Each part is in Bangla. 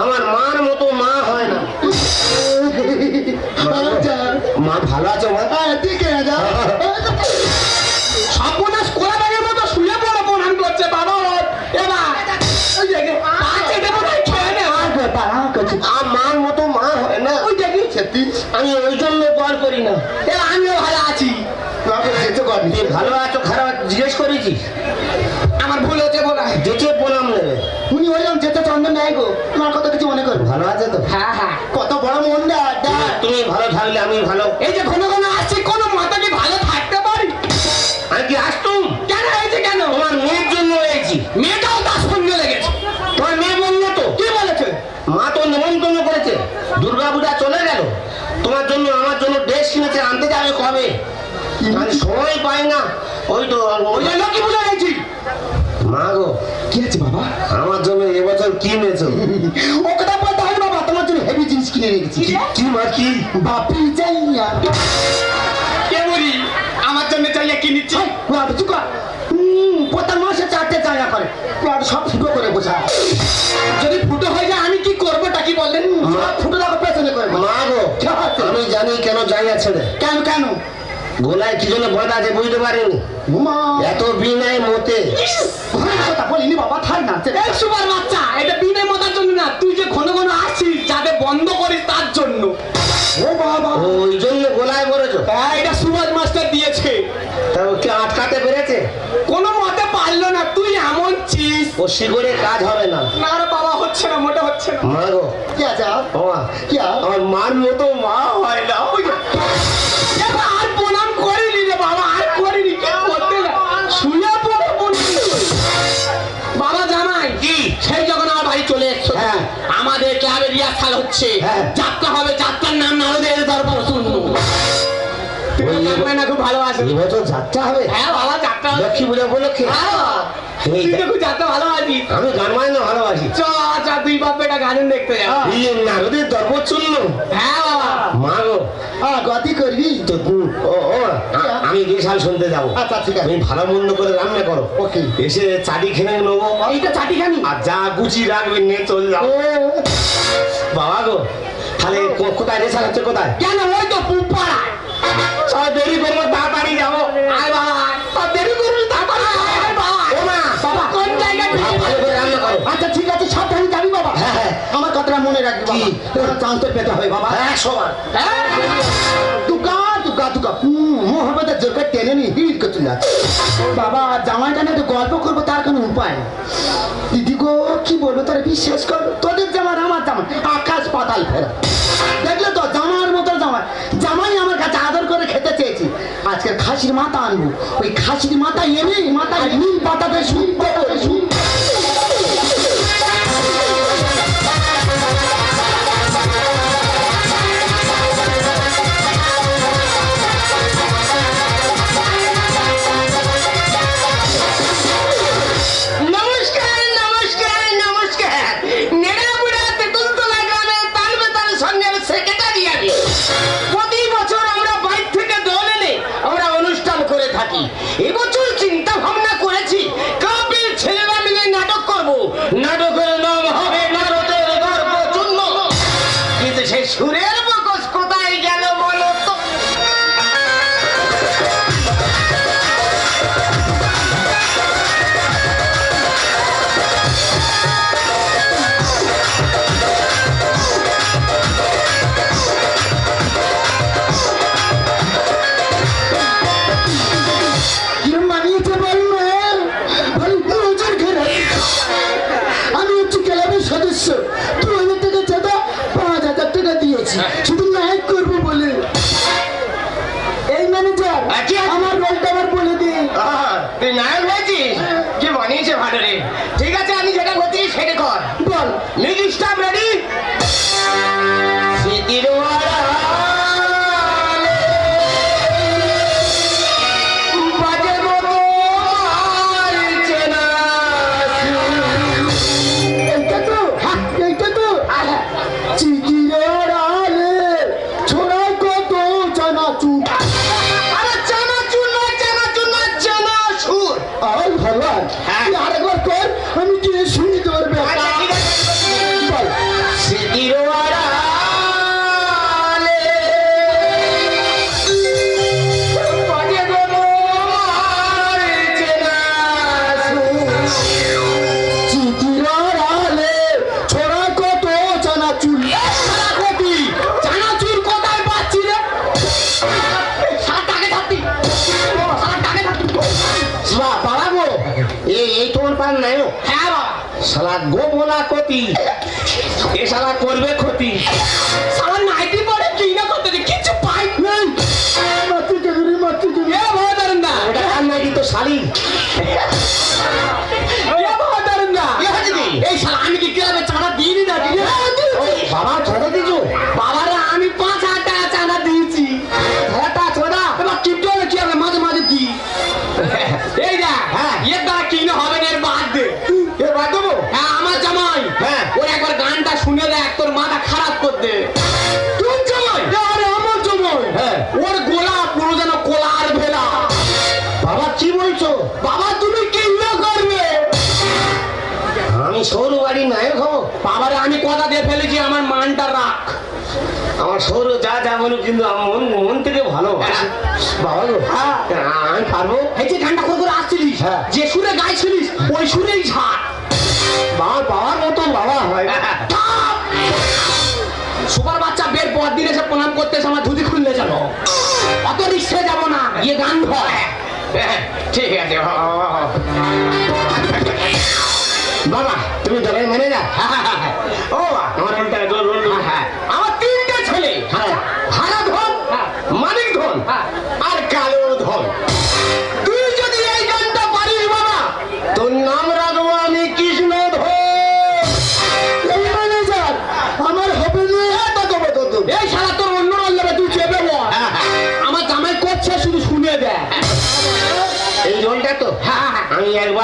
আমার মার মতো মা হয় না। মা ভালো আছে মা? হ্যাঁ দিকে সর্বনাশ কোলা ব্যাগের মতো শুয়ে পড়ো প্রণাম করছে বাবা এবার ওই মার মতো মা হয় না। দেখি আমি ওই জন্য গড় করি না। আমিও ভালো আছি। ভালো আছো খারাপ জিজ্ঞেস করেছি আমার ভুল হচ্ছে বলা। যেচে প্রণাম নেবে উনি ওই যাম যেতে নাই গো। তোমার কথা কিছু মনে করব? ভালো আছে তো। হ্যাঁ হ্যাঁ। কত বড় মন দেয় তুমি ভালো থাকলে আমি ভালো। এই যে ঘন ঘন আসছি কোনো মাথা কি ভালো থাকতে পারি? আমি কি আসতুম? কেন হয়েছে কেন? তোমার মেয়ের জন্য হয়েছি। মেয়েটাও তার সঙ্গে লেগেছে। তোমার মেয়ে বলল তো। কি বলেছে? মা তো নিমন্ত্রণ করেছে। দুর্গা পূজা চলে গেল। তোমার জন্য আমার জন্য ড্রেস কিনেছে। আনতে যাবে কবে? আমি সময় পাই না। ওই তো ওই ওই জন্য কি বুঝে গেছি মা গো। কি আছে বাবা? আমার জন্য এবছর কি এনেছো? ও কথা বলতে হয় বাবা। তোমার জন্য হেভি জিনিস কিনে রেখেছি। কি- কি মা কি? বাপি যাইয়া কে বলি আমার জন্য চাইলে কি নিচ্ছি? বাবা চুকা প্রত্যেক মাসে চারটে জায়গা করে। বাবা সব ফুটো করে বোঝা যদি ফুটো হয়ে যায় আমি কি করবোটা কি বললেন? সব ফুটো দেখো পেছনে করে মা গো আমি জানি কেন জায়গা ছেড়ে কেন কেন? গোলায় কি জন্য বাঁধা আছে বুঝতে পারিনি? এত বিনয় মতে। কথা বলিনি বাবা থাক না এই সুপার বাচ্চা এটা বিনে মতার জন্য না তুই যে ঘন ঘন আসছিস যাতে বন্ধ করিস তার জন্য। ও বাবা। ওই জন্য গোলায় পড়েছো হ্যাঁ এটা সুভাষ মাস্টার দিয়েছে। তা ওকে আটকাতে পেরেছে? কোনো মতে পারল না তুই এমন চিস। ও শিগরে কাজ হবে না। না রে বাবা হচ্ছে না মোটা হচ্ছে না। মা গো। কি আছে আর? ও মা কি আর? আমার মার মতো মা হয় না। রিহার্সাল হচ্ছে। হ্যাঁ। যাত্রা হবে যাত্রার নাম নারদের দরবার শুনব। খুব ভালো আছে এবছর যাত্রা হবে? হ্যাঁ বাবা যাত্রা হবে। লক্ষ্মী পুজো উপলক্ষে? হ্যাঁ। ভালোবাসি। আমি গান বাজনা ভালোবাসি। চ চ দুই বাপ বেটা গাজন দেখতে যাব এই নারদের দর্ব চলল হ্যাঁ বাবা। মা গো। গতি করবি? তো তু- ও ও আমি শুনতে যাব। আচ্ছা ঠিক আছে। তুমি ভালো মন্দ করে রান্না করো। ওকে। এসে চাটি খেয়ে নেব। এইটা চাটি খানি আর যা রাখবে নিয়ে চল বাবা গো তাহলে কোথায় রেশাল হচ্ছে কোথায়? কেন? ওই তো পুপাড়ায়। সব দেরি করব তাড়াতাড়ি যাব। আয় বাবা মনে রাখবি কি? বাবা চান্স তো পেতে হবে বাবা। হ্যাঁ সবার। হ্যাঁ? দুকা দুকা দুকা টেনে নি হিট যাচ্ছে বাবা জামাইটা একটু গল্প করব তার কোনো উপায়। দিদি গো কি বলব তোরা বিশ্বাস কর? তোদের জামার আমার জামা আকাশ পাতাল ফেরা দেখলে তো জামার মতো জামাই। জামাই আমার কাছে আদর করে খেতে চেয়েছি। আজকে খাসির মাথা আনব। ওই খাসির মাথা এনে মাথায় নীল পাতাতে শুন পাতাতে যা হ্যাঁ। এর সৌর যা যা বলুক কিন্তু মন মন থেকে ভালো বাবা গো হ্যাঁ। আমি পারব? এই যে গানটা করে করে আসছিলিস? হ্যাঁ। যে সুরে গাইছিলিস ওই সুরেই ছাড় বাবা পাওয়ার মতো বাবা হয়। সুপার বাচ্চা বের পর দিন এসে প্রণাম করতে এসে আমার ধুতি খুললে যাব অত রিক্সে যাব না ইয়ে গান ধর। ঠিক আছে বাবা তুমি দলের ম্যানেজার? ও আমার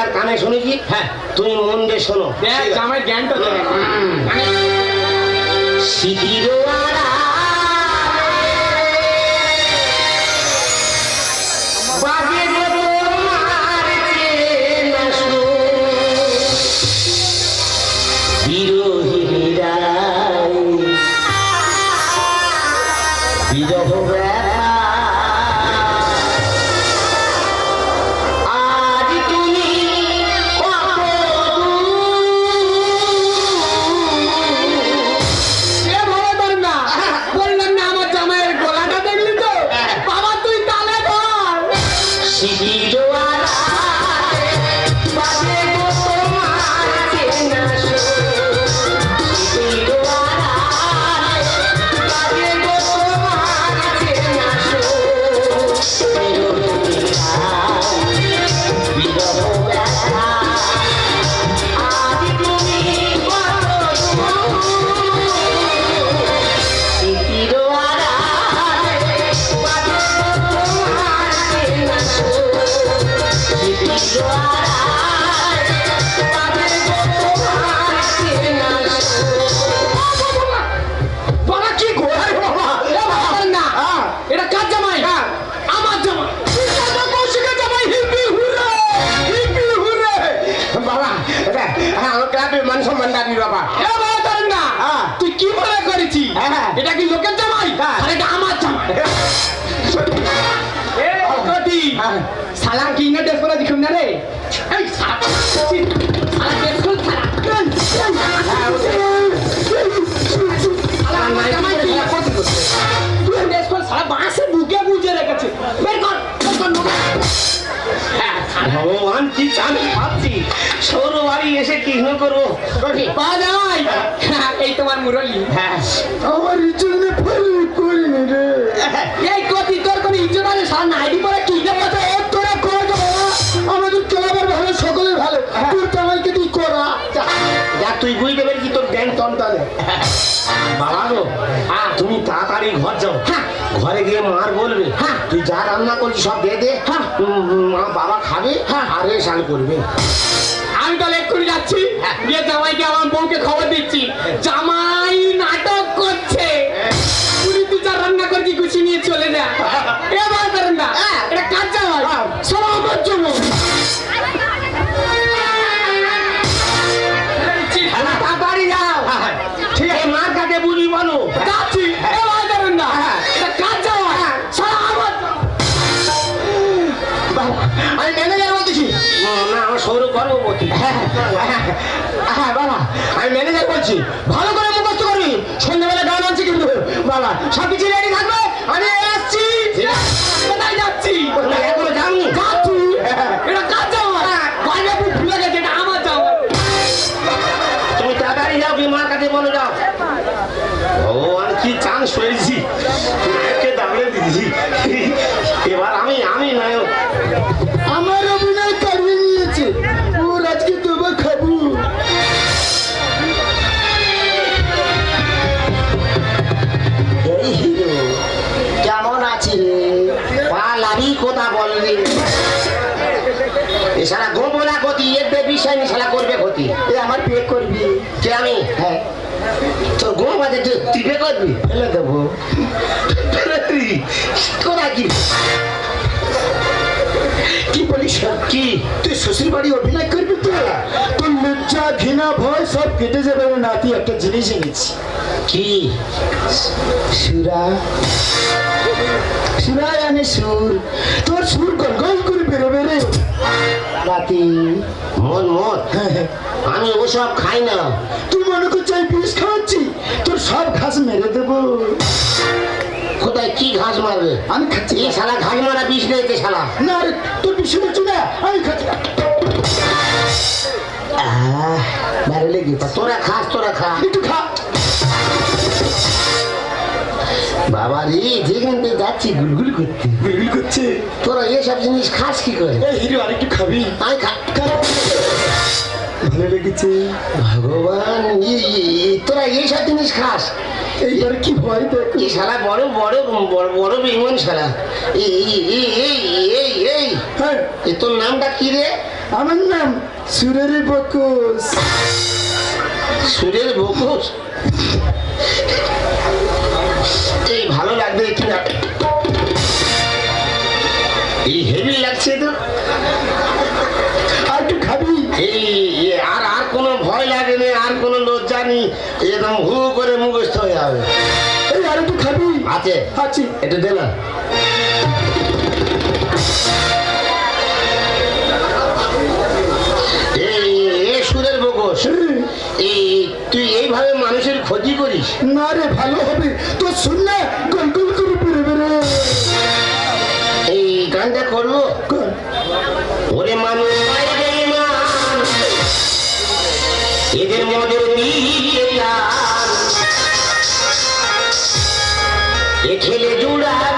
একবার কানে শুনেছি হ্যাঁ। তুমি মন দিয়ে শোনো। আমার জামাই জ্ঞানটা শিখির আমার মান সম্মান দাবি বাবা। না। হ্যাঁ। তুই কি মনে করেছি হ্যাঁ। এটা কি লোকের জামাই? হ্যাঁ। আর এটা আমার জামাই। এ কটি। সালা কি না ড্রেস পরে দেখুন না রে? এই সালা সালা ড্রেস খুল সালা সালা আমার জামাই কি? না করতে করতে তুই ড্রেস খুল সালা বাঁশে বুকে বুঝে রেখেছে বের কর। ভগবান কি চান ভাবছি। সৌর বাড়ি এসে কৃষ্ণ করব? হ্যাঁ, এই তোমার মুরলি। হ্যাঁ। আমার জন্য ফেল করিনি রে। এই কতি তোর কোন ইজ্জত আছে? সালা পরে কি না কথা? এ তোরা কর তো আমাদের ক্লাবের ভালো সকলের ভালো। তোর জামাইকে তুই করা। যা। তুই বুঝতে পারি কি তোর জ্ঞান তন্তালে বাবা গো হ্যাঁ। তুমি তাড়াতাড়ি ঘর যাও। হ্যাঁ। ঘরে গিয়ে মার বলবে। হ্যাঁ। তুই যা রান্না করছিস সব দিয়ে দে। হ্যাঁ। মা বাবা খাবে আর স্নান করবে। আমি তাহলে এক্ষুনি যাচ্ছি। গিয়ে জামাইকে আমার বউকে খবর দিচ্ছি। জামাই হ্যাঁ বাবা, আমি ম্যানেজার বলছি। ভালো করে মুখস্থ করবি সন্ধ্যাবেলা গান আনছি কিন্তু। বাবা, সব কিছু রেডি থাকবে? ফেলে দেবো তোরা কি কি বলিস কি তুই শ্বশুর বাড়ি অভিনয় করবি তো? তোর লজ্জা ঘৃণা ভয় সব কেটে যাবে নাতি একটা জিনিস এনেছি। কি? সুরা। সুরায় আনে সুর। তোর সুর করে বেরোবে রে। নাতি। মন মন আমি ওসব খাই না। তুই মনে করছিস মেরে দেবো। কোথায় কি ঘাস মারবে? আমি খাচ্ছি। এই শালা ঘাস মারা বিষ নেই শালা। না রে তোর বিষ হচ্ছে না আমি খাচ্ছি তোরা খাস তোরা খা। একটু খা। বাবা রে যেখান থেকে যাচ্ছি গুলগুল করতে। গুলগুল করছে। তোরা এসব জিনিস খাস কি করে? হিরো আরেকটু খাবি। আমি খা। ভালো লেগেছে ভগবান। তোরা এইসব জিনিস খাস। এইবার কি ভয় দেখ। এই শালা বড় বড় বড় বড় বেমন শালা। এই এই এই এই এই এই। হ্যাঁ। এ তোর নামটা কি রে? আমার নাম সুরের বকুস। সুরের বকুস? এই ভালো লাগবে কিনা এই হেভি লাগছে তো আর একটু খাবি এই এ আর আর কোনো ভয় লাগে না আর কোনো লজ্জা নেই একদম হু করে মুখস্থ হয়ে যাবে। এই আর একটু খাবি? আছে। আছি একটু দে না। সুরের বকস এই তুই এইভাবে মানুষের ক্ষতি করিস? না রে ভালো হবে। তো শুন না গলগল করে বেড়ে এই গানটা করব? ওরে মানুষ। এদের মধ্যে এ খেলে জুড়াবে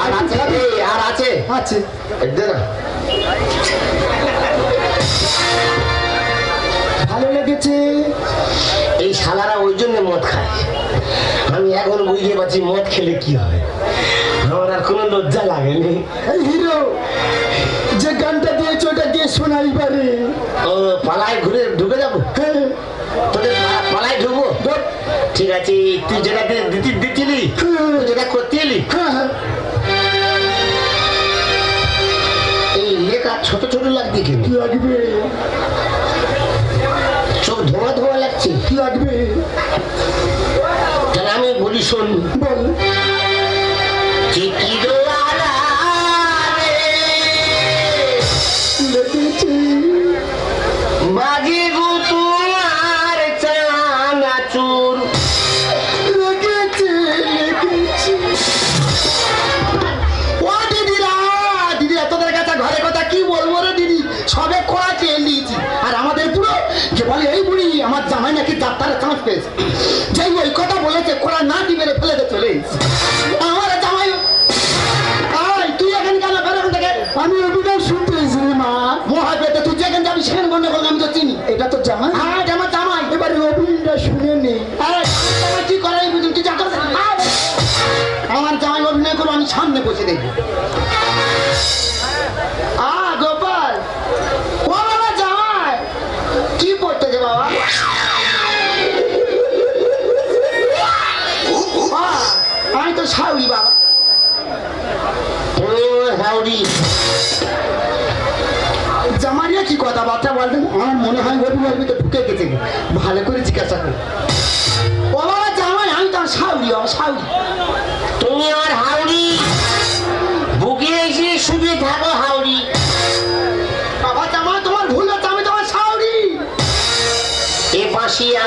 আর আছে? আর আছে? আছে। দে না এই শালারা ওই জন্য মদ খায়। আমি এখন বুঝতে পারছি মদ খেলে কি হয়। আমার আর কোনো লজ্জা লাগেনি। হিরো যে গানটা দিয়েছ ওটা দিয়ে শোনাই পারে। ও পালায় ঘুরে ঢুকে যাব? হ্যাঁ। তোদের পালায় ঢুকবো? ঠিক আছে তুই যেটা দে- দিতি দিচ্ছিলি তুই যেটা করতে এলি হ্যাঁ হ্যাঁ। এই লেখা ছোট ছোট লাগছে কেন লাগবে। ধোঁয়া ধোঁয়া লাগছে। লাগবে। তাহলে আমি বলি শোন। বল। কি দোয়ারা ডাক্তারের চান্স পেয়েছে। যেই ওই কথা বলেছে খোড়া না দিবে মেরে ফেলে দে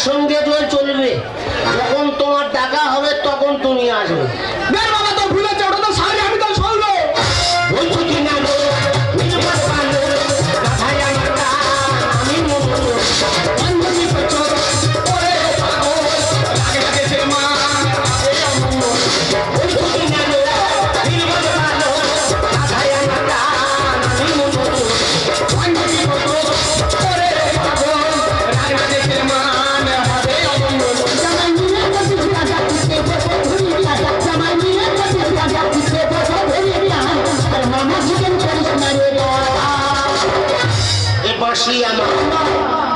son de বাসি আমার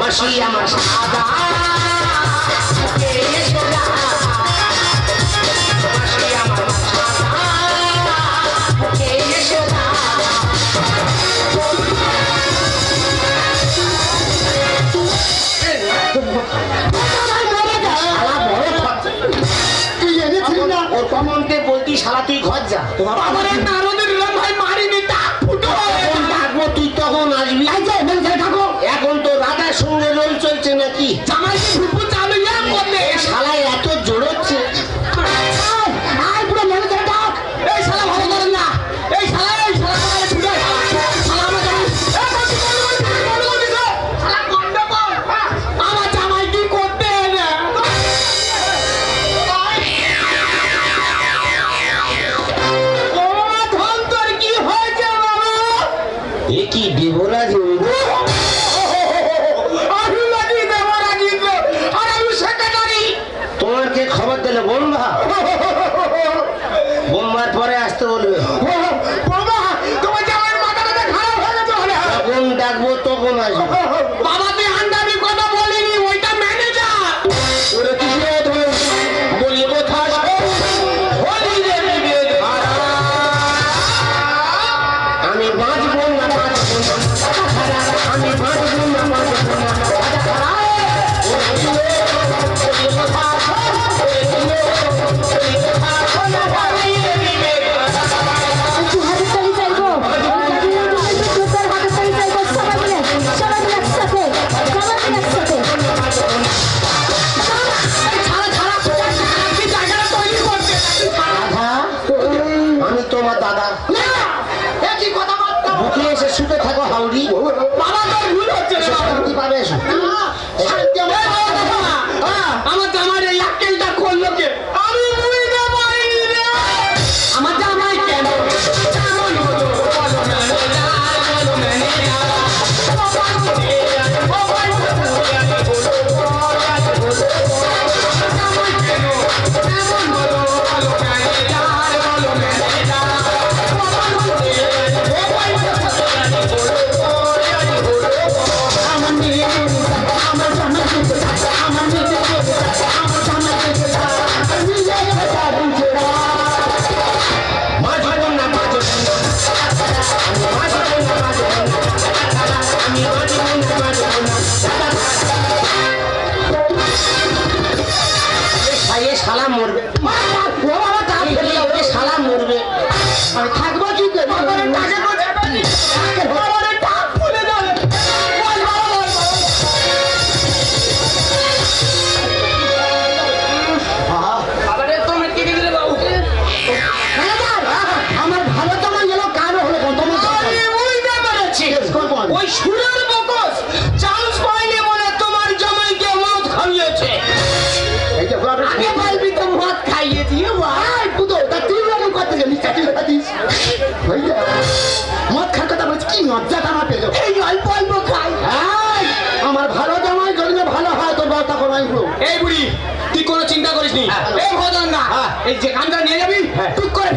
বাসি আমার সারা তুই ঘর যা। তোমার এই বুড়ি তুই কোনো চিন্তা করিস হ্যাঁ, হ্যাঁ। হ্যাঁ। টুক করে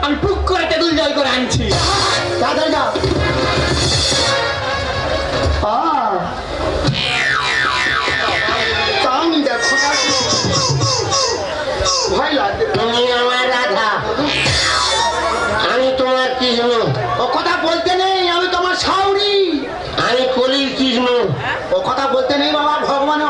আমি টুক করে তেঁতুল জল করে আনছি। দাদা না আমি তোমার কৃষ্ণ। ও কথা বলতে নেই আমি তোমার সাউরি। আমি কলির কৃষ্ণ। ও কথা বলতে নেই বাবা ভগবানের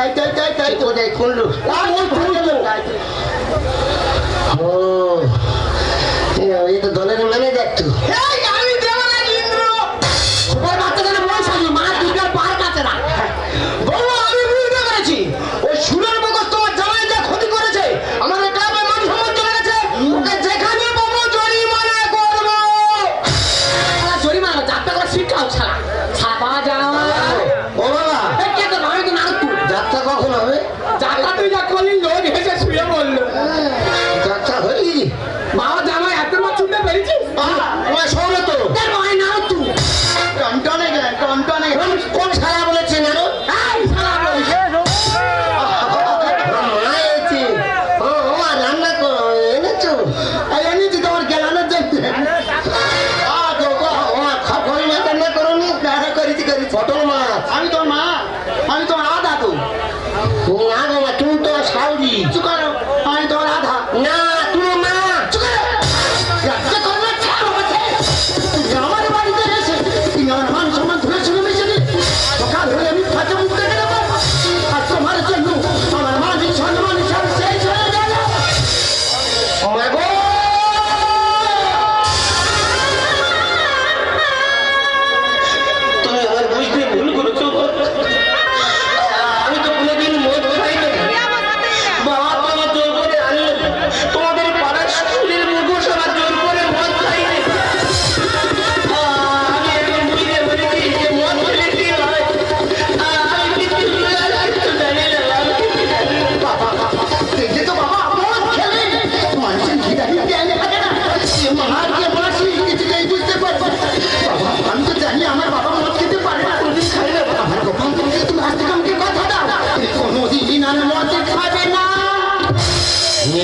ಕೈ ಕೈ ಕೈ ಕೈ ತೋಡೆ ಕುಂಡು Mengalahkan.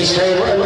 stay with